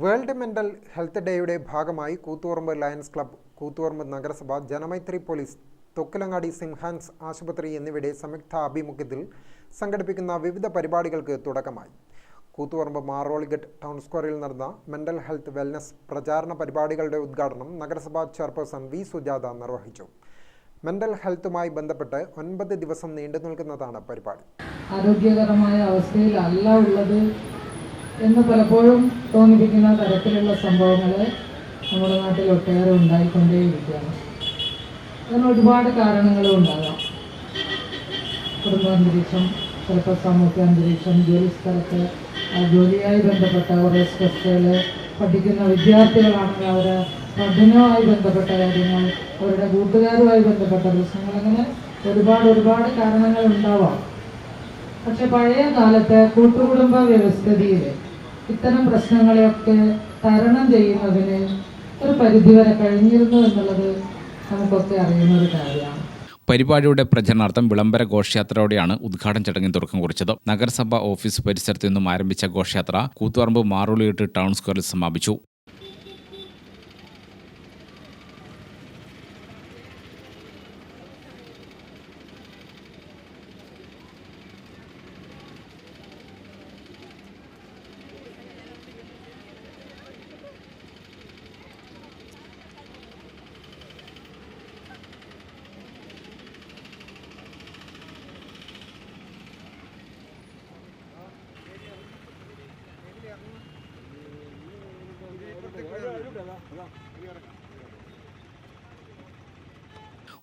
World mental health ഡേയുടെ ഭാഗമായി Koothuparamba lions club Koothuparamba നഗരസഭ ജനമൈത്രി പോലീസ് തൊക്കിലങ്ങാടി സിംഹാൻസ് ആശുപത്രി എന്നിവയുടെ സംയുക്ത ആഭിമുഖ്യത്തിൽ സംഘടിപ്പിക്കുന്ന വിവിധ പരിപാടികൾക്ക് തുടക്കമായി. കൂത്തുപറമ്പ് മാറോളിഗട്ട് ടൗൺ സ്ക്വയറിൽ നടന്ന മെന്റൽ ഹെൽത്ത് വെൽനസ് പ്രചാരണ പരിപാടികളുടെ ഉദ്ഘാടനം നഗരസഭാ ചെയർപേഴ്സൺ വി. സുജാത നിർവഹിച്ചു. മെന്റൽ ഹെൽത്തുമായി ബന്ധപ്പെട്ട് ഒൻപത് ദിവസം നീണ്ടു നിൽക്കുന്നതാണ് പരിപാടി. ആരോഗ്യകരമായ അവസ്ഥയിലല്ല ഉള്ളത്. എന്ന് പലപ്പോഴും തോന്നിപ്പിക്കുന്ന തരത്തിലുള്ള സംഭവങ്ങൾ നമ്മുടെ നാട്ടിൽ ഒട്ടേറെ ഉണ്ടായിക്കൊണ്ടേയിരിക്കുകയാണ്. അതിന് ഒരുപാട് കാരണങ്ങളും ഉണ്ടാകാം. കുടുംബാന്തരീക്ഷം ചിലപ്പോൾ സാമൂഹ്യ അന്തരീക്ഷം ജോലി സ്ഥലത്ത് ജോലിയായി ബന്ധപ്പെട്ട കുറേ സ്ട്രെസ്സുകൾ പഠിക്കുന്ന വിദ്യാർത്ഥികളാണെങ്കിൽ അവർ പഠനവുമായി ബന്ധപ്പെട്ട കാര്യങ്ങൾ അവരുടെ കൂട്ടുകാരുമായി ബന്ധപ്പെട്ട പ്രശ്നങ്ങൾ അങ്ങനെ ഒരുപാട് ഒരുപാട് കാരണങ്ങൾ ഉണ്ടാവാം. പക്ഷെ പഴയ കാലത്ത് കൂട്ടുകുടുംബ വ്യവസ്ഥിതിയിൽ ഇത്തരം പ്രശ്നങ്ങളെയൊക്കെ തരണം ചെയ്യുന്നതിന് ഒരു പരിധിവരെ കഴിഞ്ഞിരുന്നു എന്നുള്ളത് നമുക്കൊക്കെ അറിയുന്ന ഒരു കാര്യമാണ്. പരിപാടിയുടെ പ്രചരണാർത്ഥം വിളംബര ഘോഷയാത്രയോടെയാണ് ഉദ്ഘാടന ചടങ്ങിന് തുടക്കം കുറിച്ചത്. നഗരസഭ ഓഫീസ് പരിസരത്തു നിന്നും ആരംഭിച്ച ഘോഷയാത്ര കൂത്തുപറമ്പ് മാറുളിയിട്ട് ടൗൺ സ്ക്വയറിൽ സമാപിച്ചു.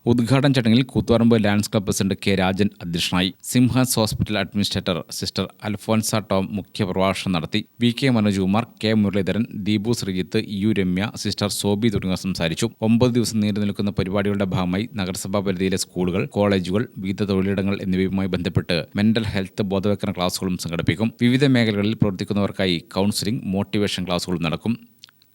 ഉദ്ഘാടന ചടങ്ങിൽ Koothuparamba lions club president K Rajan അധ്യക്ഷനായി സിംഹാസ് hospital administrator sister Alphonsa Tom മുഖ്യപ്രഭാഷണം നടത്തി V K Manojkumar K Muraleedharan Deepu Sreejith U Ramya sister Sobi തുടങ്ങിയവർ സംസാരിച്ചു. ഒമ്പത് ദിവസം നീണ്ടു നിൽക്കുന്ന പരിപാടികളുടെ ഭാഗമായി നഗരസഭാ പരിധിയിലെ സ്കൂളുകൾ കോളേജുകൾ വിവിധ തൊഴിലിടങ്ങൾ എന്നിവയുമായി ബന്ധപ്പെട്ട് മെന്റൽ ഹെൽത്ത് ബോധവൽക്കരണ ക്ലാസുകളും സംഘടിപ്പിക്കും. വിവിധ മേഖലകളിൽ പ്രവർത്തിക്കുന്നവർക്കായി കൗൺസിലിംഗ് മോട്ടിവേഷൻ ക്ലാസുകളും നടക്കും.